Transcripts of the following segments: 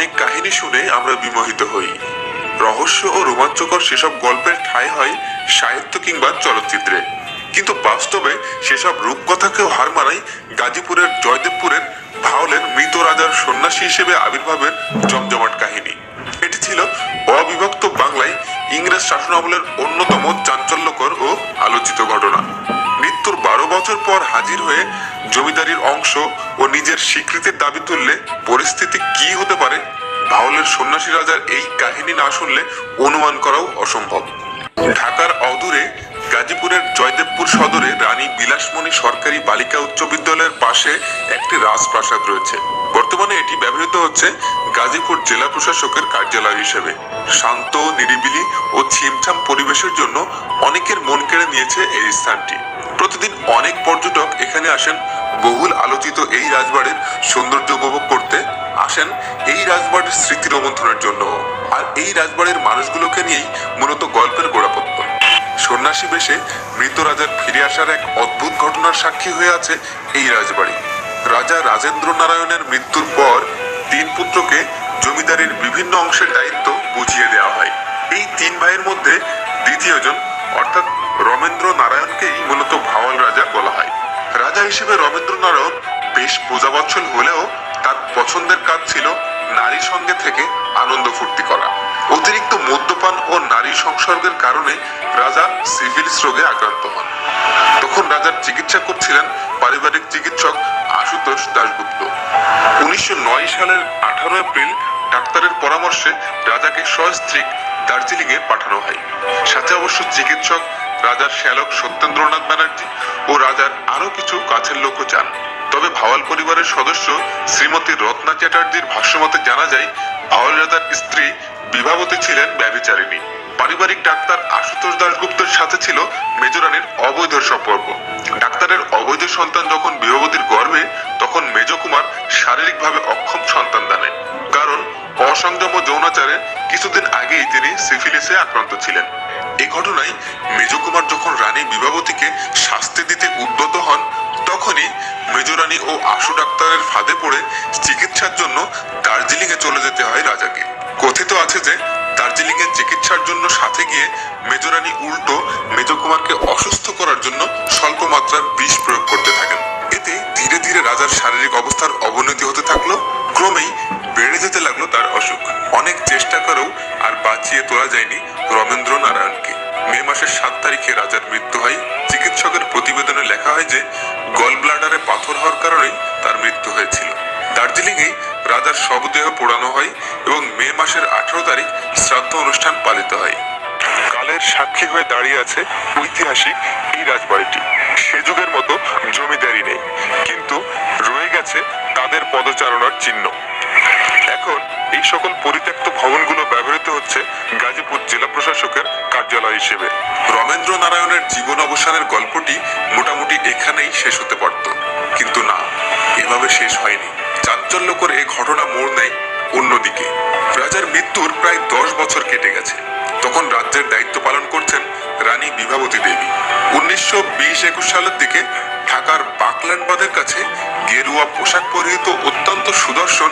অনেক কাহিনী শুনে আমরা বিমোহিত হই। রহস্য ও রোমাঞ্চকর সেসব গল্পের ঠাঁই হয় সাহিত্য কিংবা চলচ্চিত্রে। কিন্তু বাস্তবে সেসব রূপকথাকেও হার মানায় গাজীপুরের জয়দেবপুরের ভাওলের মৃত রাজার সন্ন্যাসী হিসেবে আবির্ভাবের জমজমাট কাহিনী। এটি ছিল অবিভক্ত বাংলায় ইংরেজ শাসনামলের অন্যতম চাঞ্চল্যকর ও আলোচিত ঘটনা। বারো বছর পর হাজির হয়ে জমিদারির অংশ ও নিজের স্বীকৃতির দাবি তুললে পরিস্থিতি কি হতে পারে ভাওলের সন্ন্যাসী রাজার এই কাহিনী না শুনলে অনুমান করাও অসম্ভব। ঢাকার অদূরে গাজীপুরের জয়দেবপুর সদরে রানী বিলাসমণি সরকারি বালিকা উচ্চ বিদ্যালয়ের পাশে একটি রাজপ্রাসাদ রয়েছে। বর্তমানে এটি ব্যবহৃত হচ্ছে গাজীপুর জেলা প্রশাসকের কার্যালয় হিসেবে। শান্ত, নিরিবিলি ও ছিমছাম পরিবেশের জন্য অনেকের মন কেড়ে নিয়েছে এই স্থানটি। প্রতিদিন অনেক পর্যটক এখানে আসেন। বহুল আলোচিত এই রাজবাড়ির সৌন্দর্য উপভোগ করতে আসেন এই রাজবাড়ির স্মৃতি রোমন্থনের জন্য। আর এই রাজবাড়ির মানুষগুলোকে নিয়েই মূলত গল্পের গোড়াপত্তন সন্ন্যাসী বেশে মৃত রাজার ফিরে আসার এক অদ্ভুত ঘটনার সাক্ষী হয়ে আছে এই রাজবাড়ি। রাজা রাজেন্দ্র নারায়ণের মৃত্যুর পর তিন পুত্রকে জমিদারির বিভিন্ন অংশের দায়িত্ব বুঝিয়ে দেওয়া হয়। এই তিন ভাইয়ের মধ্যে দ্বিতীয়জন, অর্থাৎ রমেন্দ্র নারায়ণকেই মূলত ভাওয়াল রাজা বলা হয়। রাজা হিসেবে রমেন্দ্র নারায়ণ বেশ প্রজাবৎসল হলেও তার পছন্দের কাজ ছিল নারী সঙ্গে থেকে আনন্দ ফুর্তি করা। অতিরিক্ত মদ্যপান ও নারী সংসর্গের কারণে রাজা সিভিলিস রোগে আক্রান্ত হন। তখন রাজার চিকিৎসা করছিলেন পারিবারিক চিকিৎসক আশুতোষ দাশগুপ্ত। উনিশশো নয় সালের আঠারো এপ্রিল ডাক্তারের পরামর্শে রাজাকে সস্ত্রীক দার্জিলিং এ পাঠানো হয়। সাথে অবশ্য চিকিৎসক রাজার শ্যালক সত্যেন্দ্রনাথ ব্যানার্জি ও রাজার আরও কিছু কাছের লোকও চান। তবে ভাওয়াল পরিবারের সদস্য শ্রীমতী রত্না চ্যাটার্জির ভাষ্যমতে জানা যায়, ভাওয়াল রাজার স্ত্রী বিভাবতী ছিলেন ব্যভিচারিণী। পারিবারিক ডাক্তার আশুতোষ দাশগুপ্তের সাথে ছিল মেজরানির অবৈধ সম্পর্ক ডাক্তারের অবৈধ সন্তান যখন বিভাবতীর গর্ভে, তখন মেজ কুমার শারীরিকভাবে অক্ষম সন্তান অসংযম যৌনাচারে কিছুদিন আগেই তিনি সিফিলিসে আক্রান্ত ছিলেন। এই ঘটনায় মেজ কুমার যখন রানী বিভাবতীকে শাস্তি দিতে উদ্যত হন, তখনই মেজরানী ও আশু ডাক্তারের ফাঁদে পড়ে চিকিৎসার জন্য দার্জিলিং এ চলে যেতে হয় রাজাকে। কথিত আছে যে দার্জিলিং এ চিকিৎসার জন্য সাথে গিয়ে মেজরানী উল্টো মেজ কুমারকে অসুস্থ করার জন্য স্বল্প মাত্রার বিষ প্রয়োগ করতে থাকেন। এতে ধীরে ধীরে রাজার শারীরিক অবস্থার অবনতি হতে থাকল। ক্রমেই লাগল তার অসুখ। অনেক চেষ্টা করেও আর বাঁচিয়ে তোলা যায়নি রমেন্দ্র নারায়ণকে মে মাসের সাত তারিখে রাজার মৃত্যু হয়। চিকিৎসকের প্রতিবেদনে লেখা হয় যে গল ব্লাডারে পাথর হওয়ার কারণেই তার মৃত্যু হয়েছিল। দার্জিলিং এ রাজার শবদেহ পোড়ানো হয় এবং মে মাসের আঠারো তারিখ শ্রাদ্ধ অনুষ্ঠান পালিত হয়। কালের সাক্ষী হয়ে দাঁড়িয়ে আছে ঐতিহাসিক এই রাজবাড়িটি। সে যুগের মতো জমিদারি নেই। কিন্তু রয়ে গেছে তাদের পদচারণার চিহ্ন। এখন এই সকল পরিত্যক্ত ভবনগুলো ব্যবহৃত হচ্ছে গাজীপুর জেলা প্রশাসকের কার্যালয় হিসেবে। রমেন্দ্র নারায়ণের জীবন অবসানের গল্পটি মোটামুটি এখানেই শেষ হতে পারত। কিন্তু না, এভাবে শেষ হয়নি। চাঞ্চল্যকর এই ঘটনা মোড় নেয় অন্যদিকে। রাজার মৃত্যুর প্রায় দশ বছর কেটে গেছে। তখন রাজ্যের দায়িত্ব পালন করছেন রানী বিভাবতী দেবী। উনিশশো বিশ একুশ সালের দিকে ঢাকার বাকল্যান্ড বাঁধের কাছে গেরুয়া পোশাক পরিহিত অত্যন্ত সুদর্শন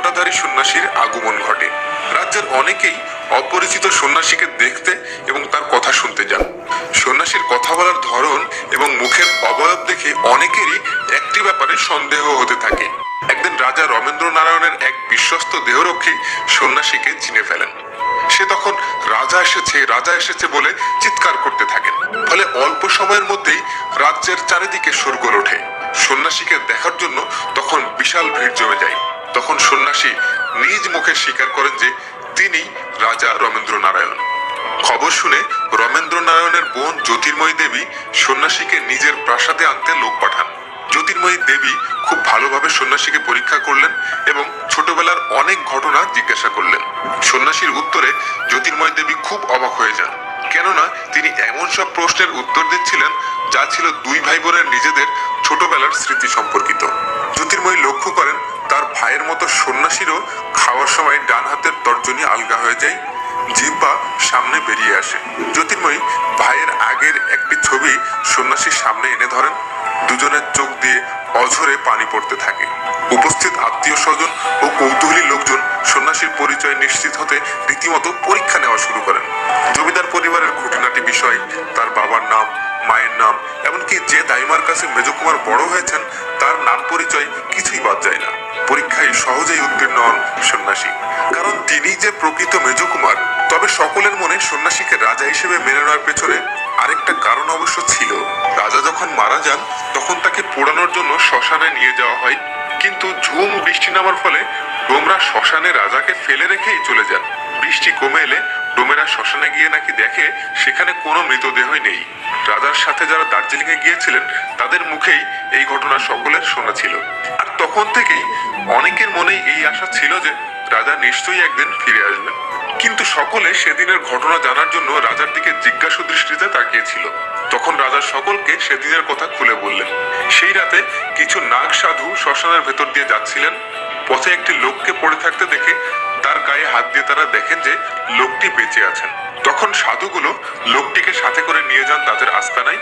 জটাধারী সন্ন্যাসীর আগমন ঘটে। রাজ্যের অনেকেই অপরিচিত সন্ন্যাসীকে দেখতে এবং তার কথা শুনতে যান। সন্ন্যাসীর কথা বলার ধরন এবং মুখের অবয়ব দেখে অনেকেরই একটি ব্যাপারে সন্দেহ হতে থাকে। একদিন রাজা রমেন্দ্র নারায়ণের এক বিশ্বস্ত দেহরক্ষী সন্ন্যাসীকে চিনে ফেলেন। সে তখন রাজা এসেছে রাজা এসেছে বলে চিৎকার করতে থাকেন। ফলে অল্প সময়ের মধ্যেই রাজ্যের চারিদিকে শোরগোল ওঠে। সন্ন্যাসীকে দেখার জন্য তখন বিশাল ভিড় জমে যায়। তখন সন্ন্যাসী নিজ মুখে স্বীকার করেন যে তিনি রাজা রমেন্দ্র নারায়ণ খবর শুনে রমেন্দ্র নারায়ণের বোন জ্যোতির্ময়ী দেবী সন্ন্যাসীকে নিজের প্রাসাদে আনতে লোক পাঠান। জ্যোতির্ময়ী দেবী খুব ভালোভাবে সন্ন্যাসীকে পরীক্ষা করলেন এবং ছোটবেলার অনেক ঘটনা জিজ্ঞাসা করলেন। সন্ন্যাসীর উত্তরে জ্যোতির্ময় দেবী খুব অবাক হয়ে যান, কেননা তিনি এমন সব প্রশ্নের উত্তর দিচ্ছিলেন যা ছিল দুই ভাই বোনের নিজেদের ছোটবেলার স্মৃতি সম্পর্কিত। জ্যোতির্ময়ী লক্ষ্য করেন তার ভাইয়ের মতো সন্ন্যাসীরও খাওয়ার সময় ডান হাতের তর্জনী আলগা হয়ে যায়, জিহ্বা সামনে বেরিয়ে আসে। জ্যোতির্ময়ী ভাইয়ের আগের একটি ছবি সন্ন্যাসীর সামনে এনে ধরেন। দুজনের চোখ দিয়ে অঝরে পানি পড়তে থাকে। উপস্থিত আত্মীয় স্বজন ও কৌতূহলী লোকজন সন্ন্যাসীর পরিচয় নিশ্চিত হতে রীতিমতো পরীক্ষা নেওয়া শুরু করেন। জমিদার পরিবারের ঘটনাটি বিষয় তার বাবার নাম, মায়ের নাম, এমনকি যে দাইমার কাছে মেজকুমার বড় হয়েছেন সন্ন্যাসী। কারণ তিনি যে প্রকৃত মেজকুমার, তবে সকলের মনে সন্ন্যাসীকে রাজা হিসেবে মেনে নেওয়ার পেছনে আরেকটা কারণ অবশ্য ছিল। রাজা যখন মারা যান, তখন তাকে পোড়ানোর জন্য শ্মশানে নিয়ে যাওয়া হয়। কিন্তু ঝুম বৃষ্টি নামার ফলে ডোমরা শ্মশানে রাজাকে ফেলে রেখেই চলে যান। বৃষ্টি কমে এলে ডোমেরা শ্মশানে গিয়ে নাকি দেখে সেখানে কোনো মৃতদেহই নেই। রাজার সাথে যারা দার্জিলিং এ গিয়েছিলেন, তাদের মুখেই এই ঘটনা সকলের শোনা ছিল। আর তখন থেকেই অনেকের মনে এই আশা ছিল যে রাজা নিশ্চয়ই একদিন ফিরে আসবেন। কিন্তু সকলে সেদিনের ঘটনা জানার জন্য রাজার দিকে জিজ্ঞাসু দৃষ্টিতে তাকিয়েছিল। তখন রাজা সকলকে সেদিনের কথা খুলে বললেন, সেই রাতে কিছু নাগ সাধু শ্মশানের ভেতর দিয়ে যাচ্ছিলেন। পথে একটি লোককে পড়ে থাকতে দেখে তার গায়ে হাত দিয়ে তারা দেখেন যে লোকটি বেঁচে আছেন। তখন সাধুগুলো লোকটিকে সাথে করে নিয়ে যান তাদের আস্তানায়।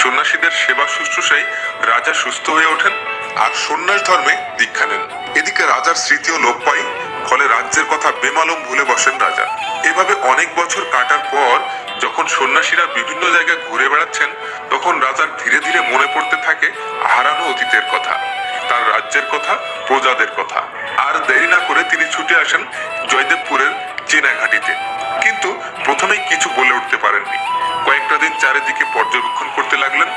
সন্ন্যাসীদের সেবা শুশ্রূষায় রাজা সুস্থ হয়ে ওঠেন আর সন্ন্যাস ধর্মে দীক্ষা নেন। এদিকে রাজার স্মৃতিও লোপ পায়, ফলে রাজ্যের কথা বেমালুম ভুলে বসেন রাজা। এভাবে অনেক বছর কাটার পর যখন সন্ন্যাসীরা বিভিন্ন জায়গায় ঘুরে বেড়াচ্ছেন, তখন রাজার ধীরে ধীরে মনে পড়তে থাকে হারানো অতীতের কথা। তার রাজ্যের কথা প্রজাদের কথা। আর দেরি না করে তিনি ছুটে আসেন জয়দেবপুরের চেনাঘাটিতে। কিন্তু প্রথমেই কিছু বলে উঠতে পারেননি। কয়েকটা দিন চারিদিকে পর্যবেক্ষণ করতে লাগলেন।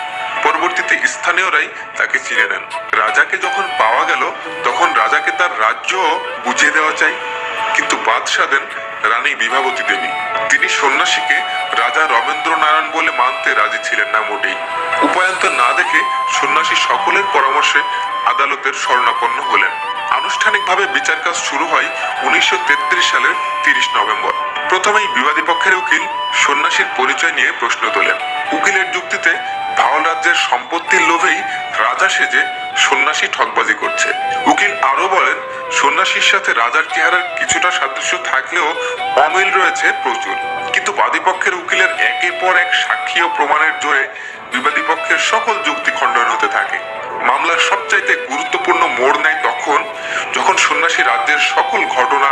পরবর্তীতে স্থানীয়রাই তাকে চিনে নেন। রাজাকে যখন পাওয়া গেল, তখন রাজাকে তার রাজ্য বুঝিয়ে দেওয়া চাই। কিন্তু বাদশাহ দেন রানী বিভাবতী দেবী। তিনি সন্ন্যাসীকে রাজা রমেন্দ্র নারায়ণ বলে মানতে রাজি ছিলেন না মোটেই। উপায়ন্ত না দেখে সন্ন্যাসী সকলের পরামর্শে আদালতের শরণাপন্ন হলেন। আনুষ্ঠানিকভাবে বিচার কাজ শুরু হয় উনিশশো সালের তিরিশ নভেম্বর। প্রথমেই বিবাদী পক্ষের উকিল সন্ন্যাসীর পরিচয় নিয়ে প্রশ্ন তোলেন। উকিলের যুক্তিতে ভাওয়াল রাজ্যের সম্পত্তির লোভেই রাজা সেজে সন্ন্যাসী ঠকবাজি করছে। উকিল আরও বলেন, সন্ন্যাসীর সাথে রাজার চেহারার কিছুটা সাদৃশ্য থাকলেও অমিল রয়েছে প্রচুর। কিন্তু বাদীপক্ষের উকিলের একের পর এক সাক্ষী ও প্রমাণের জোরে বিবাদী পক্ষের সকল যুক্তি খণ্ডন হতে থাকে। মামলার সবচাইতে গুরুত্বপূর্ণ মোড় নেয় তখন যখন সন্ন্যাসী রাজ্যের সকল ঘটনা,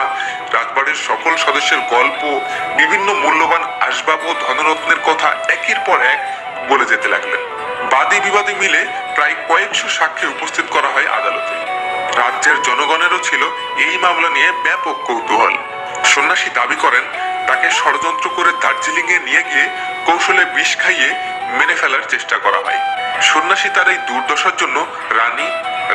রাজবাড়ির সকল সদস্যের গল্প, বিভিন্ন মূল্যবান আসবাব ও ধনরত্নের কথা একের পর এক বলে যেতে লাগলেন। বাদী বিবাদী মিলে প্রায় কয়েকশো সাক্ষী উপস্থিত করা হয় আদালতে। রাজ্যের জনগণেরও ছিল এই মামলা নিয়ে ব্যাপক কৌতূহল। সন্ন্যাসী দাবি করেন, তাকে ষড়যন্ত্র করে দার্জিলিং এ নিয়ে গিয়ে কৌশলে বিষ খাইয়ে মেরে ফেলার চেষ্টা করা হয়। সন্ন্যাসী তার এই দুর্দশার জন্য রানী,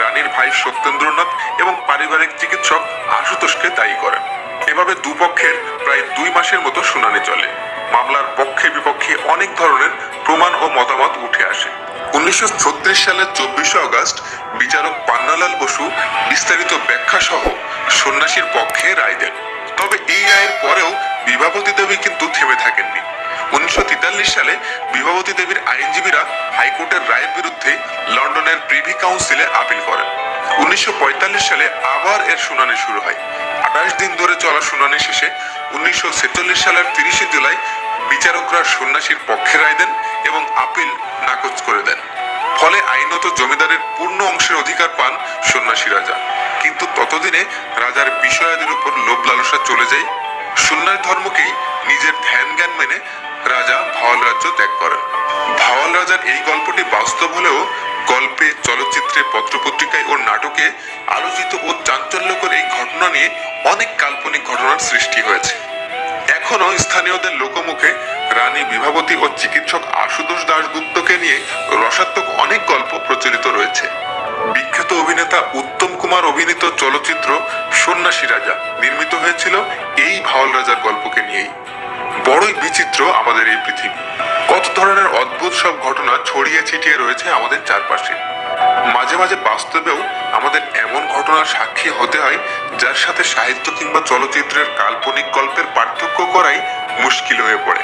রানীর ভাই সত্যেন্দ্রনাথ এবং পারিবারিক চিকিৎসক আশুতোষকে দায়ী করেন। এভাবে দুপক্ষের প্রায় দুই মাসের মতো শুনানি চলে। মামলার পক্ষে বিপক্ষে অনেক ধরনের প্রমাণ ও মতামত উঠে আসে। উনিশশো ছত্রিশ সালের চব্বিশে আগস্ট বিচারক পান্নালাল বসু বিস্তারিত ব্যাখ্যা সহ সন্ন্যাসীর পক্ষে রায় দেন। তবে এই রায়ের পরেও বিভাবতী দেবী কিন্তু থেমে থাকেননি। উনিশশো সালে বিভাবতী দেবীর আইনজীবীরা হাইকোর্টের রায়ের বিরুদ্ধে লন্ডনের প্রিভি কাউন্সিলে আপিল করেন। উনিশশো সালে আবার এর শুনানি শুরু হয়। আঠাশ দিন ধরে চলা শুনানি শেষে উনিশশো সালের তিরিশে জুলাই বিচারকরা সন্ন্যাসীর পক্ষে রায় দেন এবং আপিল নাকচ করে দেন। ফলে আইনত জমিদারের পূর্ণ অংশের অধিকার পান সন্ন্যাসী রাজা। কিন্তু ততদিনে রাজার বিষয়াদির উপর লোভ লালসা চলে যায়। সন্ন্যাস ধর্মকেই নিজের ধ্যান জ্ঞান মেনে রাজা ভাওয়াল রাজ্য ত্যাগ করেন। ভাওয়াল রাজার এই গল্পটি বাস্তব হলেও গল্পে, চলচ্চিত্রে, পত্রপত্রিকায় ও নাটকে আলোচিত ও চাঞ্চল্যকর এই ঘটনা নিয়ে অনেক কাল্পনিক ঘটনার সৃষ্টি হয়েছে। এখনও স্থানীয়দের লোকমুখে রানী বিভাবতী ও চিকিৎসক আশুতোষ দাশগুপ্তকে নিয়ে রসাত্মক অনেক গল্প প্রচলিত রয়েছে। বিখ্যাত অভিনেতা উত্তম কুমার অভিনীত চলচ্চিত্র সন্ন্যাসী রাজা নির্মিত হয়েছিল এই ভাওয়াল রাজার গল্পকে নিয়েই। বড়ই বিচিত্র আমাদের এই পৃথিবী। কত ধরনের অদ্ভুত সব ঘটনা ছড়িয়ে ছিটিয়ে রয়েছে আমাদের চারপাশে। মাঝে মাঝে বাস্তবেও আমাদের এমন ঘটনার সাক্ষী হতে হয়, যার সাথে সাহিত্য কিংবা চলচ্চিত্রের কাল্পনিক গল্পের পার্থক্য করাই মুশকিল হয়ে পড়ে।